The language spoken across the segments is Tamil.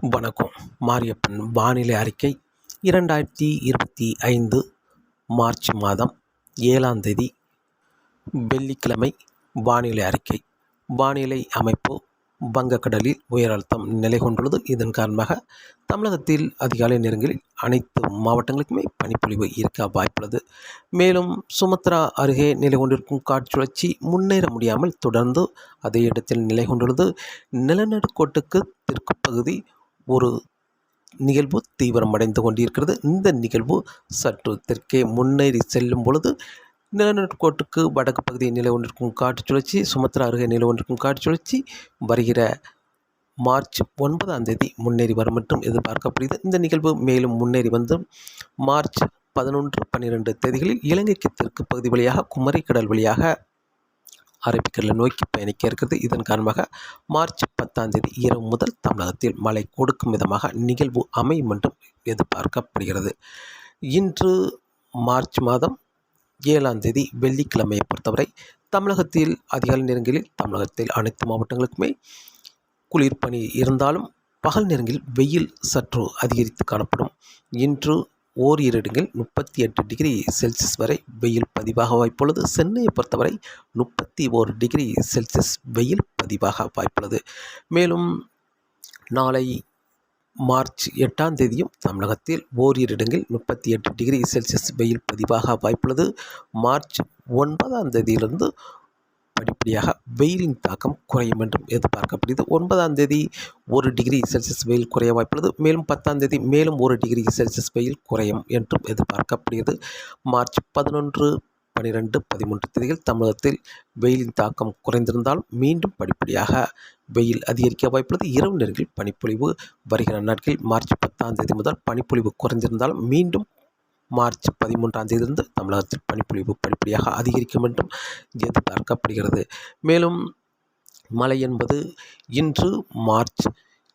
வணக்கம். மாரியப்பன் வானிலை அறிக்கை இரண்டாயிரத்தி இருபத்தி ஐந்து மார்ச் மாதம் ஏழாம் தேதி. வெள்ளிக்கிழமை வானிலை அறிக்கை. வானிலை அமைப்பு வங்கக்கடலில் உயர் அழுத்தம் நிலை கொண்டுள்ளது. இதன் காரணமாக தமிழகத்தில் அதிகாலை நேரங்களில் அனைத்து மாவட்டங்களுக்குமே பனிப்பொழிவு இருக்க வாய்ப்புள்ளது. மேலும் சுமத்ரா அருகே நிலை கொண்டிருக்கும் காற்றுழற்சி முன்னேற முடியாமல் தொடர்ந்து அதே இடத்தில் நிலை கொண்டுள்ளது. நிலநடுக்கோட்டுக்கு தெற்கு பகுதி ஒரு நிகழ்வு தீவிரமடைந்து கொண்டிருக்கிறது. இந்த நிகழ்வு சற்று தெற்கே முன்னேறி செல்லும் பொழுது நிலநடுக்கோட்டுக்கு வடக்கு பகுதியில் நிலை ஒன்றிருக்கும் காற்று சுழற்சி சுமத்ரா அருகே நிலை ஒன்றிருக்கும் காற்று சுழற்சி வருகிற மார்ச் ஒன்பதாம் தேதி முன்னேறி வரும் மற்றும் எதிர்பார்க்கப்படுகிறது. இந்த நிகழ்வு மேலும் முன்னேறி வந்து மார்ச் பதினொன்று பன்னிரெண்டு தேதிகளில் இலங்கைக்கு தெற்கு பகுதி வழியாக குமரிக்கடல் வழியாக அரபிக்கடலை நோக்கி பயணிக்க இருக்கிறது. இதன் காரணமாக மார்ச் பத்தாம் தேதி இரவு முதல் தமிழகத்தில் மழை கொடுக்கும் விதமாக நிகழ்வு அமையும் என்றும் எதிர்பார்க்கப்படுகிறது. இன்று மார்ச் மாதம் ஏழாம் தேதி வெள்ளிக்கிழமையை பொறுத்தவரை தமிழகத்தில் அதிகாலை நேரங்களில் தமிழகத்தில் அனைத்து மாவட்டங்களுக்குமே குளிர் பனி இருந்தாலும் பகல் நேரங்களில் வெயில் சற்று அதிகரித்து காணப்படும். இன்று ஓரிரு இடங்களில் முப்பத்தி எட்டு டிகிரி செல்சியஸ் வரை வெயில் பதிவாக வாய்ப்புள்ளது. சென்னையை பொறுத்தவரை முப்பத்தி ஓரு டிகிரி செல்சியஸ் வெயில் பதிவாக வாய்ப்புள்ளது. மேலும் நாளை மார்ச் எட்டாம் தேதியும் தமிழகத்தில் ஓரிரு இடங்களில் முப்பத்தி எட்டு டிகிரி செல்சியஸ் வெயில் பதிவாக வாய்ப்புள்ளது. மார்ச் ஒன்பதாம் தேதியிலிருந்து படிப்படியாக வெயிலின் தாக்கம் குறையும் என்றும் எதிர்பார்க்கப்படுகிறது. ஒன்பதாம் தேதி ஒரு டிகிரி செல்சியஸ் வெயில் குறைய வாய்ப்புள்ளது. மேலும் பத்தாம் தேதி மேலும் ஒரு டிகிரி செல்சியஸ் வெயில் குறையும் என்றும் எதிர்பார்க்கப்படுகிறது. மார்ச் பதினொன்று பனிரெண்டு பதிமூன்று தேதிகள் தமிழகத்தில் வெயிலின் தாக்கம் குறைந்திருந்தால் மீண்டும் படிப்படியாக வெயில் அதிகரிக்க வாய்ப்புள்ளது. இரவு நேரங்களில் பனிப்பொழிவு. வருகிற நாட்களில் மார்ச் பத்தாம் தேதி முதல் பனிப்பொழிவு குறைந்திருந்தாலும் மீண்டும் மார்ச் பதிமூன்றாம் தேதியிலிருந்து தமிழகத்தில் பனிப்பொழிவு படிப்படியாக அதிகரிக்கும் என்றும் எதிர்பார்க்கப்படுகிறது. மேலும் மழை என்பது இன்று மார்ச்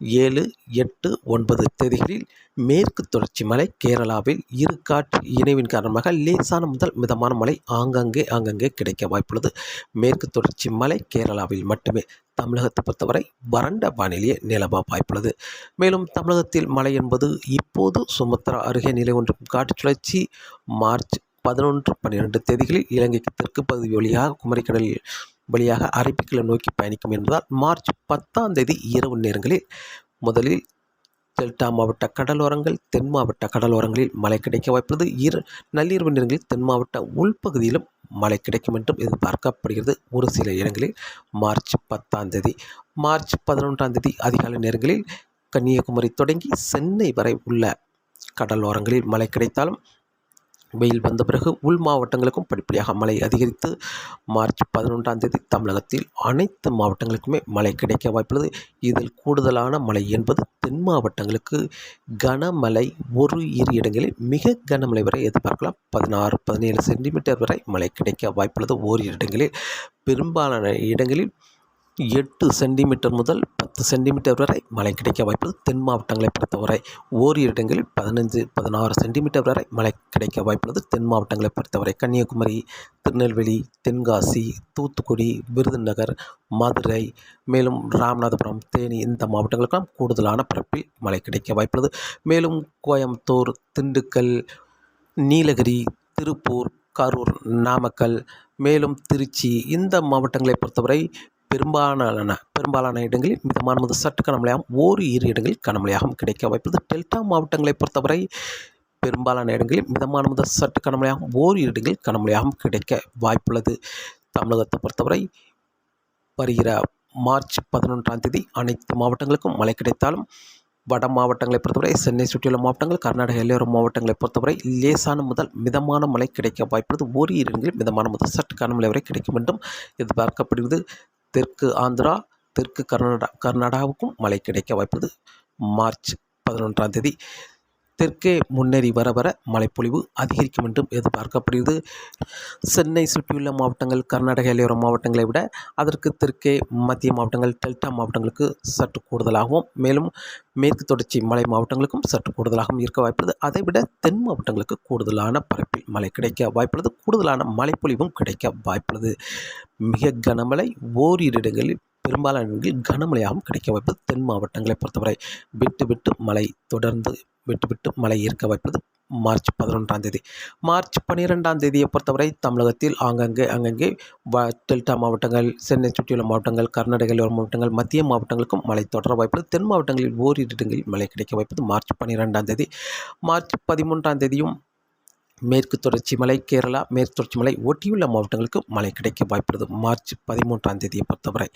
ஏழு எட்டு ஒன்பது தேதிகளில் மேற்கு தொடர்ச்சி மலை கேரளாவில் இரு காற்று இணைவின் காரணமாக லேசான முதல் மிதமான மழை ஆங்காங்கே ஆங்காங்கே கிடைக்க வாய்ப்புள்ளது. மேற்கு தொடர்ச்சி மலை கேரளாவில் மட்டுமே தமிழகத்தை பொறுத்தவரை வறண்ட வானிலையே நிலவ வாய்ப்புள்ளது. மேலும் தமிழகத்தில் மழை என்பது இப்போது சுமத்ரா அருகே நிலை ஒன்றும். காற்று சுழற்சி மார்ச் பதினொன்று பன்னிரெண்டு தேதிகளில் இலங்கைக்கு தெற்கு பகுதி வழியாக குமரிக்கடலில் வழியாக அரபிக்கடலை நோக்கி பயணிக்கும் என்பதால் மார்ச் பத்தாம் தேதி இரவு நேரங்களில் முதலில் டெல்டா மாவட்ட கடலோரங்கள் தென் மாவட்ட கடலோரங்களில் மழை கிடைக்க வாய்ப்புள்ளது. இரு நள்ளிரவு நேரங்களில் தென் மாவட்ட உள்பகுதியிலும் மழை கிடைக்கும் என்றும் எதிர்பார்க்கப்படுகிறது. ஒரு சில இடங்களில் மார்ச் பத்தாம் தேதி மார்ச் பதினொன்றாம் தேதி அதிகாலை நேரங்களில் கன்னியாகுமரி தொடங்கி சென்னை வரை உள்ள கடலோரங்களில் மழை கிடைத்தாலும் வெயில் வந்த பிறகு உள் மாவட்டங்களுக்கும் படிப்படியாக மழை அதிகரித்து மார்ச் பதினொன்றாம் தேதி தமிழகத்தில் அனைத்து மாவட்டங்களுக்குமே மழை கிடைக்க வாய்ப்புள்ளது. இதில் கூடுதலான மழை என்பது தென் மாவட்டங்களுக்கு கனமழை ஒரு இரு இடங்களில் மிக கனமழை வரை எதிர்பார்க்கலாம். பதினாறு பதினேழு சென்டிமீட்டர் வரை மழை கிடைக்க வாய்ப்புள்ளது. ஓரிரு இடங்களில் பெரும்பாலான இடங்களில் எட்டு சென்டிமீட்டர் முதல் பத்து சென்டிமீட்டர் வரை மழை கிடைக்க வாய்ப்புள்ளது தென் மாவட்டங்களை பொறுத்தவரை ஓரிரு இடங்களில் பதினஞ்சு பதினாறு சென்டிமீட்டர் வரை மழை கிடைக்க வாய்ப்புள்ளது தென் மாவட்டங்களை பொறுத்தவரை கன்னியாகுமரி திருநெல்வேலி தென்காசி தூத்துக்குடி விருதுநகர் மதுரை மேலும் ராமநாதபுரம் தேனி இந்த மாவட்டங்களுக்கெல்லாம் கூடுதலான பரப்பில் மழை கிடைக்க வாய்ப்புள்ளது மேலும் கோயம்புத்தூர் திண்டுக்கல் நீலகிரி திருப்பூர் கரூர் நாமக்கல் மேலும் திருச்சி இந்த மாவட்டங்களை பொறுத்தவரை பெரும்பாலான பெரும்பாலான இடங்களில் மிதமான முதல் சற்று கனமழையாகவும் ஓர் இரு இடங்களில் கனமழையாகவும் கிடைக்க வாய்ப்புள்ளது. டெல்டா மாவட்டங்களை பொறுத்தவரை பெரும்பாலான இடங்களில் மிதமான முதல் சற்று கனமழையாகவும் ஓர் இடங்களில் கனமழையாகவும் கிடைக்க வாய்ப்புள்ளது. தமிழகத்தை பொறுத்தவரை வருகிற மார்ச் பதினொன்றாம் தேதி அனைத்து மாவட்டங்களுக்கும் மழை கிடைத்தாலும் வட மாவட்டங்களை பொறுத்தவரை சென்னை சுற்றியுள்ள மாவட்டங்கள் கர்நாடக எல்லையோர மாவட்டங்களை பொறுத்தவரை லேசான முதல் மிதமான மழை கிடைக்க வாய்ப்புள்ளது. ஒரு இடங்களில் மிதமான முதல் சற்று கனமழை வரை கிடைக்கும் என்றும் எதிர்பார்க்கப்படுகிறது. தெற்கு ஆந்திரா தெற்கு கர்நாடகா கர்நாடகாவுக்கும் மழை கிடைக்க வாய்ப்புள்ளது. மார்ச் பதினொன்றாம் தேதி தெற்கே முன்னேறி வர வர மழைப்பொழிவு அதிகரிக்கும் என்றும் எதிர்பார்க்கப்படுகிறது. சென்னை சுற்றியுள்ள மாவட்டங்கள் கர்நாடக எல்லையோர மாவட்டங்களை விட அதற்கு தெற்கே மத்திய மாவட்டங்கள் டெல்டா மாவட்டங்களுக்கு சற்று கூடுதலாகவும் மேலும் மேற்கு தொடர்ச்சி மலை மாவட்டங்களுக்கும் சற்று கூடுதலாகவும் இருக்க வாய்ப்புள்ளது. அதைவிட தென் மாவட்டங்களுக்கு கூடுதலான பரப்பில் மழை கிடைக்க வாய்ப்புள்ளது. கூடுதலான மழைப்பொழிவும் கிடைக்க வாய்ப்புள்ளது. மிக கனமழை ஓரிரு இடங்களில் பெரும்பாலான இடங்களில் கனமழையாகவும் கிடைக்க வாய்ப்பு தென் மாவட்டங்களை பொறுத்தவரை. விட்டு விட்டு மழை தொடர்ந்து விட்டு விட்டு மழை இருக்க வாய்ப்பது மார்ச் பதினொன்றாம் தேதி. மார்ச் பன்னிரெண்டாம் தேதியை பொறுத்தவரை தமிழகத்தில் ஆங்கங்கே அங்கங்கே வ டெல்டா மாவட்டங்கள் சென்னை சுற்றியுள்ள மாவட்டங்கள் கர்நாடக மாவட்டங்கள் மத்திய மாவட்டங்களுக்கும் மழை தொடர வாய்ப்பது தென் மாவட்டங்களில் ஓரிரு இடங்களில் மழை கிடைக்க வாய்ப்பது மார்ச் பன்னிரெண்டாம் தேதி. மார்ச் பதிமூன்றாம் தேதியும் மேற்கு தொடர்ச்சி மலை கேரளா மேற்கு தொடர்ச்சி மலை ஒட்டியுள்ள மாவட்டங்களுக்கு மழை கிடைக்க வாய்ப்புள்ளது. மார்ச் பதிமூன்றாம் தேதியை பொறுத்தவரை.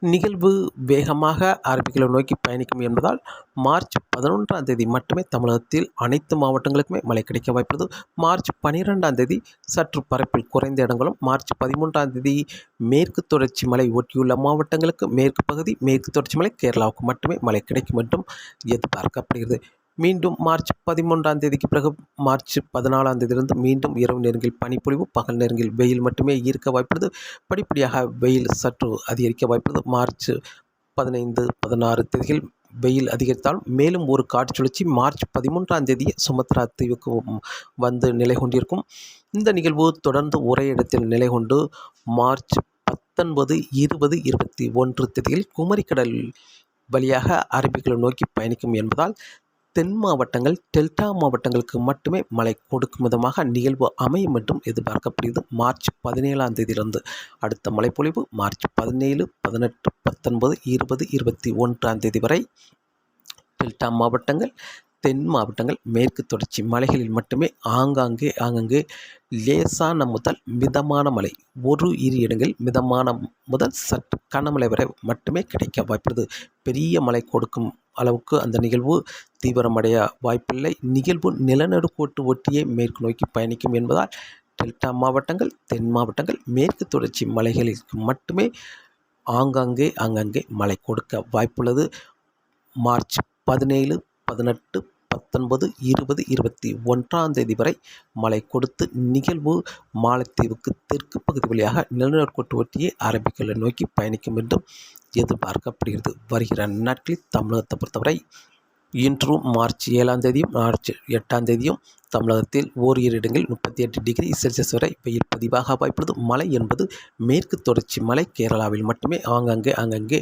நிகழ்வு வேகமாக அரபிக்கலை நோக்கி பயணிக்கும் என்பதால் மார்ச் பதினொன்றாம் தேதி மட்டுமே தமிழகத்தில் அனைத்து மாவட்டங்களுக்குமே மழை கிடைக்க வாய்ப்புள்ளது. மார்ச் பனிரெண்டாம் தேதி சற்று பரப்பில் குறைந்த இடங்களும் மார்ச் பதிமூன்றாம் தேதி மேற்கு தொடர்ச்சி மலை ஒட்டியுள்ள மாவட்டங்களுக்கு மேற்கு பகுதி மேற்கு தொடர்ச்சி மலை கேரளாவுக்கு மட்டுமே மழை கிடைக்கும் என்றும் எதிர்பார்க்கப்படுகிறது. மீண்டும் மார்ச் பதிமூன்றாம் தேதிக்கு பிறகு மார்ச் பதினாலாம் தேதியிலிருந்து மீண்டும் இரவு நேரங்களில் பனிப்பொழிவு பகல் நேரங்களில் வெயில் மட்டுமே ஈர்க்க வாய்ப்புள்ளது. படிப்படியாக வெயில் சற்று அதிகரிக்க வாய்ப்புள்ளது. மார்ச் பதினைந்து பதினாறு தேதிகள் வெயில் அதிகரித்தால் மேலும் ஒரு காற்று சுழற்சி மார்ச் பதிமூன்றாம் தேதி சுமத்ரா தீவுக்கு வந்து நிலை கொண்டிருக்கும். இந்த நிகழ்வு தொடர்ந்து ஒரே இடத்தில் நிலை கொண்டு மார்ச் பத்தொன்பது இருபது இருபத்தி ஒன்று தேதியில் குமரிக்கடல் வழியாக அரபிக்கடல் நோக்கி பயணிக்கும் என்பதால் தென் மாவட்டங்கள் டெல்டா மாவட்டங்களுக்கு மட்டுமே மழை கொடுக்கும் விதமாக நிகழ்வு அமையும் என்றும் எதிர்பார்க்கப்படுகிறது. மார்ச் பதினேழாம் தேதியிலிருந்து அடுத்த மழைப்பொழிவு மார்ச் பதினேழு பதினெட்டு பத்தொன்பது இருபது இருபத்தி ஒன்றாம் தேதி வரை டெல்டா மாவட்டங்கள் தென் மாவட்டங்கள் மேற்கு தொடர்ச்சி மலைகளில் மட்டுமே ஆங்காங்கே ஆங்காங்கே லேசான முதல் மிதமான மழை. ஒரு இரு இடங்களில் மிதமான முதல் சற்று கனமழை வரை மட்டுமே கிடைக்க வாய்ப்புள்ளது. பெரிய மழை கொடுக்கும் அளவுக்கு அந்த நிகழ்வு தீவிரமடைய வாய்ப்பில்லை. நிகழ்வு நிலநடுக்கோட்டு ஒட்டியே மேற்கு நோக்கி பயணிக்கும் என்பதால் டெல்டா மாவட்டங்கள் தென் மாவட்டங்கள் மேற்கு தொடர்ச்சி மலைகளுக்கு மட்டுமே ஆங்காங்கே ஆங்காங்கே மழை கொடுக்க வாய்ப்புள்ளது. மார்ச் பதினேழு பதினெட்டு பத்தொன்பது இருபது இருபத்தி ஒன்றாம் தேதி வரை மழை கொடுத்து நிகழ்வு மாலத்தீவுக்கு தெற்கு பகுதி வழியாக நிலநடுக்கோட்டு ஒட்டியே அரபிக்கடலை நோக்கி பயணிக்கும் என்றும் எதிர்பார்க்கப்படுகிறது. வருகிற நாட்களில் தமிழகத்தை பொறுத்தவரை இன்றும் மார்ச் ஏழாம் தேதியும் மார்ச் எட்டாம் தேதியும் தமிழகத்தில் ஓரிரு இடங்களில் முப்பத்தி எட்டு டிகிரி செல்சியஸ் வரை வெயில் பதிவாக வாய்ப்புள்ளது. மழை என்பது மேற்கு தொடர்ச்சி மலை கேரளாவில் மட்டுமே ஆங்காங்கே ஆங்காங்கே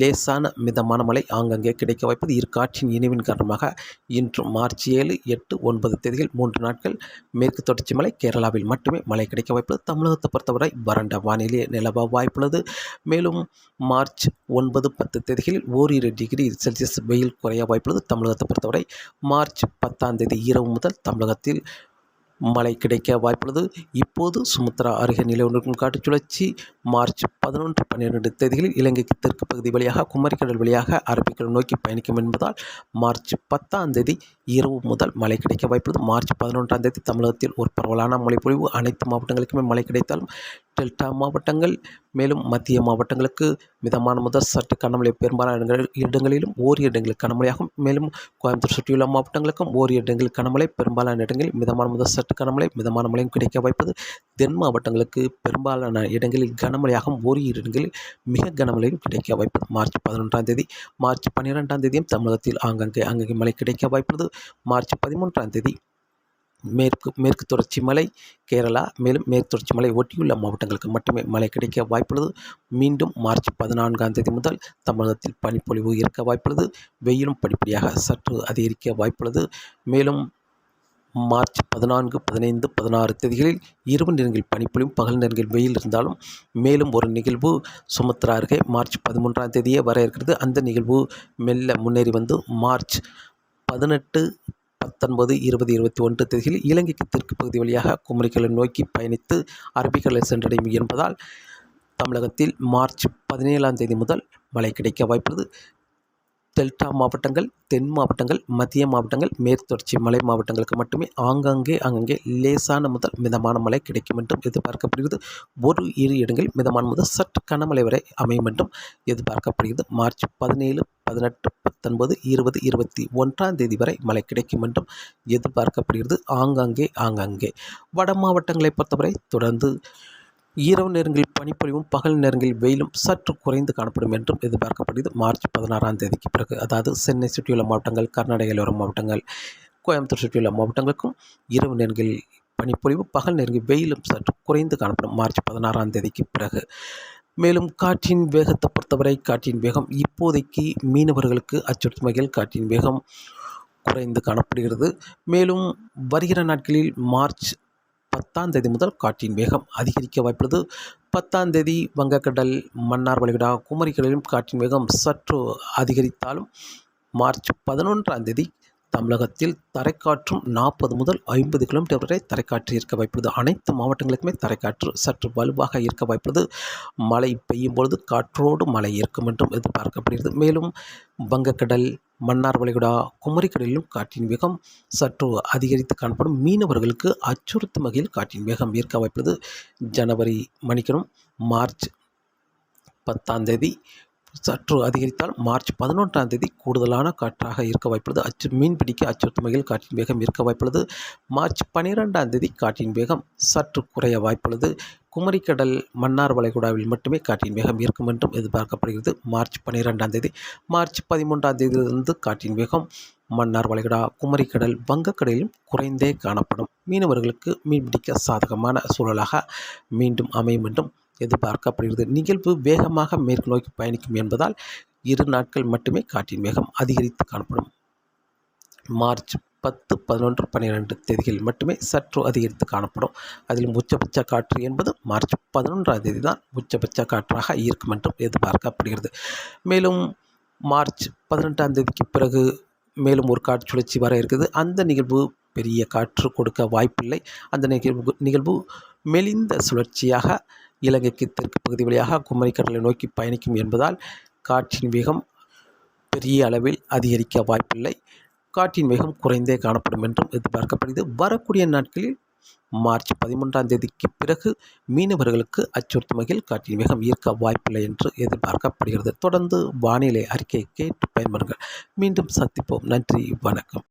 லேசான மிதமான மழை ஆங்காங்கே கிடைக்க வாய்ப்பது இரு காற்றின் இணைவின் காரணமாக இன்று மார்ச் ஏழு எட்டு ஒன்பது தேதிகள் மூன்று நாட்கள் மேற்கு தொடர்ச்சி மலை கேரளாவில் மட்டுமே மழை கிடைக்க வாய்ப்புள்ளது. தமிழகத்தை பொறுத்தவரை வறண்ட வானிலை நிலவ வாய்ப்புள்ளது. மேலும் மார்ச் ஒன்பது பத்து தேதிகளில் ஓரிரு டிகிரி செல்சியஸ் வெயில் குறைய வாய்ப்புள்ளது. தமிழகத்தை பொறுத்தவரை மார்ச் பத்தாம் தேதி இரவு முதல் தமிழகத்தில் மழை கிடைக்க வாய்ப்புள்ளது. இப்போது சுமத்ரா அருகே நிலை கொண்டிருக்கும் காற்று சுழற்சி. மார்ச் பதினொன்று பன்னிரெண்டு தேதிகளில் இலங்கைக்கு தெற்கு பகுதி வழியாக குமரிக்கடல் வழியாக அரபிக்கடல் நோக்கி பயணிக்கும் என்பதால் மார்ச் பத்தாம் தேதி இரவு முதல் மழை கிடைக்க வாய்ப்புள்ளது. மார்ச் பதினொன்றாம் தேதி தமிழகத்தில் ஒரு பரவலான மழைப்பொழிவு. அனைத்து மாவட்டங்களுக்குமே மழை கிடைத்தாலும் டெல்டா மாவட்டங்கள் மேலும் மத்திய மாவட்டங்களுக்கு மிதமான முதல் சற்று கனமழை பெரும்பாலான இடங்களிலும் ஓரிய இடங்களில் கனமழையாகும். மேலும் கோயம்புத்தூர் சுற்றியுள்ள மாவட்டங்களுக்கும் ஓரிய இடங்களில் கனமழை பெரும்பாலான இடங்களில் மிதமான முதல் சற்று கனமழை மிதமான மழையும் கிடைக்க வாய்ப்பது. தென் மாவட்டங்களுக்கு பெரும்பாலான இடங்களில் கனமழையாகும். ஓரிய இடங்களில் மிக கனமழையும் கிடைக்க வாய்ப்பது. மார்ச் பதினொன்றாம் தேதி மார்ச் பன்னிரெண்டாம் தேதியும் தமிழகத்தில் ஆங்கங்கே அங்கங்கே மழை கிடைக்க வாய்ப்புள்ளது மார்ச் பதிமூன்றாம் தேதி மேற்கு மேற்கு தொடர்ச்சி மலை கேரளா மேலும் மேற்கு தொடர்ச்சி மலை ஒட்டியுள்ள மாவட்டங்களுக்கு மட்டுமே மழை கிடைக்க வாய்ப்புள்ளது. மீண்டும் மார்ச் பதினான்காம் தேதி முதல் தமிழகத்தில் பனிப்பொழிவு இருக்க வாய்ப்புள்ளது. வெயிலும் படிப்படியாக சற்று அதிகரிக்க வாய்ப்புள்ளது. மேலும் மார்ச் பதினான்கு பதினைந்து பதினாறு தேதிகளில் இரவு நேரங்களில் பனிப்பொழிவும் பகல் நேரங்களில் வெயில் இருந்தாலும் மேலும் ஒரு நிகழ்வு சுமத்ரா அருகே மார்ச் பதிமூன்றாம் தேதியே வர இருக்கிறது. அந்த நிகழ்வு மெல்ல முன்னேறி வந்து மார்ச் பதினெட்டு பத்தொன்பது இருபது இருபத்தி ஒன்று தேதியில் இலங்கைக்கு தெற்கு பகுதி வழியாக குமரிக்கலை நோக்கி பயணித்து அரபிக்கடலை சென்றடையும் என்பதால் தமிழகத்தில் மார்ச் பதினேழாம் தேதி முதல் மழை கிடைக்க வாய்ப்புள்ளது. டெல்டா மாவட்டங்கள் தென் மாவட்டங்கள் மத்திய மாவட்டங்கள் மேற்கு தொடர்ச்சி மலை மாவட்டங்களுக்கு மட்டுமே ஆங்காங்கே அங்கங்கே லேசான முதல் மிதமான மழை கிடைக்கும் என்றும் எதிர்பார்க்கப்படுகிறது. ஒரு இரு இடங்களில் மிதமான முதல் சற்று கனமழை வரை அமையும் என்றும் எதிர்பார்க்கப்படுகிறது. மார்ச் பதினேழு பதினெட்டு பத்தொன்பது இருபது இருபத்தி ஒன்றாம் தேதி வரை மழை கிடைக்கும் என்றும் எதிர்பார்க்கப்படுகிறது. ஆங்காங்கே ஆங்காங்கே. வட மாவட்டங்களை பொறுத்தவரை தொடர்ந்து இரவு நேரங்களில் பனிப்பொழிவும் பகல் நேரங்களில் வெயிலும் சற்று குறைந்து காணப்படும் என்றும் எதிர்பார்க்கப்படுகிறது. மார்ச் பதினாறாம் தேதிக்கு பிறகு அதாவது சென்னை சுற்றியுள்ள மாவட்டங்கள் கர்நாடக எல்லையோர மாவட்டங்கள் கோயம்புத்தூர் சுற்றியுள்ள மாவட்டங்களுக்கும் இரவு நேரங்களில் பனிப்பொழிவு பகல் நேரங்களில் வெயிலும் சற்று குறைந்து காணப்படும் மார்ச் பதினாறாம் தேதிக்கு பிறகு. மேலும் காற்றின் வேகத்தை பொறுத்தவரை காற்றின் வேகம் இப்போதைக்கு மீனவர்களுக்கு அச்சுறுத்தும் வகையில் காற்றின் வேகம் குறைந்து காணப்படுகிறது. மேலும் வருகிற நாட்களில் மார்ச் பத்தாம் தேதி முதல் காற்றின் வேகம் அதிகரிக்க வாய்ப்புள்ளது. பத்தாம் தேதி வங்கக்கடல் மன்னார் வளைகுடா குமரிக்கடலிலும் காற்றின் வேகம் சற்று அதிகரித்தாலும் மார்ச் பதினொன்றாம் தேதி தமிழகத்தில் தரைக்காற்றும் நாற்பது முதல் ஐம்பது கிலோமீட்டர் வரை தரைக்காற்று இருக்க வாய்ப்புள்ளது. அனைத்து மாவட்டங்களுக்குமே தரைக்காற்று சற்று வலுவாக இருக்க வாய்ப்புள்ளது. மழை பெய்யும் பொழுது காற்றோடு மழை இருக்கும் என்றும் எதிர்பார்க்கப்படுகிறது. மேலும் வங்கக்கடல் மன்னார் வளைகுடா குமரிக்கடலிலும் காற்றின் வேகம் சற்று அதிகரித்து காணப்படும். மீனவர்களுக்கு அச்சுறுத்தும் வகையில் காற்றின் வேகம் இருக்க வாய்ப்புள்ளது. ஜனவரி மணிக்கணும் மார்ச் பத்தாம் தேதி சற்று அதிகரித்தால் மார்ச் பதினொன்றாம் தேதி கூடுதலான காற்றாக இருக்க வாய்ப்புள்ளது. அச்சு மீன்பிடிக்க அச்சுறுத்தும் வகையில் காற்றின் வேகம் இருக்க வாய்ப்புள்ளது. மார்ச் பன்னிரெண்டாம் தேதி காற்றின் வேகம் சற்று குறைய வாய்ப்புள்ளது. குமரிக்கடல் மன்னார் வளைகுடாவில் மட்டுமே காற்றின் வேகம் இருக்கும் என்றும் எதிர்பார்க்கப்படுகிறது. மார்ச் பன்னிரெண்டாம் தேதி மார்ச் பதிமூன்றாம் தேதியிலிருந்து காற்றின் வேகம் மன்னார் வளைகுடா குமரிக்கடல் வங்கக்கடலிலும் குறைந்தே காணப்படும். மீனவர்களுக்கு மீன்பிடிக்க சாதகமான சூழலாக மீண்டும் அமையும் என்றும் எதிர்பார்க்கப்படுகிறது. நிகழ்வு வேகமாக மேற்கு நோக்கி பயணிக்கும் என்பதால் இரு நாட்கள் மட்டுமே காற்றின் வேகம் அதிகரித்து காணப்படும். மார்ச் பத்து பதினொன்று பன்னிரெண்டு தேதிகளில் மட்டுமே சற்று அதிகரித்து காணப்படும். அதிலும் உச்சபட்ச காற்று என்பது மார்ச் பதினொன்றாம் தேதி தான் உச்சபட்ச காற்றாக இருக்கும் என்றும் எதிர்பார்க்கப்படுகிறது. மேலும் மார்ச் பதினெட்டாம் தேதிக்கு பிறகு மேலும் ஒரு காற்று சுழற்சி வர இருக்குது. அந்த நிகழ்வு பெரிய காற்று கொடுக்க வாய்ப்பில்லை. அந்த நிகழ்வு நிகழ்வு மெலிந்த சுழற்சியாக இலங்கைக்கு தெற்கு பகுதி வழியாக குமரிக்கடலை நோக்கி பயணிக்கும் என்பதால் காற்றின் வேகம் பெரிய அளவில் அதிகரிக்க வாய்ப்பில்லை. காற்றின் வேகம் குறைந்தே காணப்படும் என்றும் எதிர்பார்க்கப்படுகிறது. வரக்கூடிய நாட்களில் மார்ச் பதிமூன்றாம் தேதிக்கு பிறகு மீனவர்களுக்கு அச்சுறுத்தும் வகையில் காற்றின் வேகம் ஈர்க்க வாய்ப்பில்லை என்று எதிர்பார்க்கப்படுகிறது. தொடர்ந்து வானிலை அறிக்கை கேட்டு பயன்படுங்கள். மீண்டும் சந்திப்போம். நன்றி. வணக்கம்.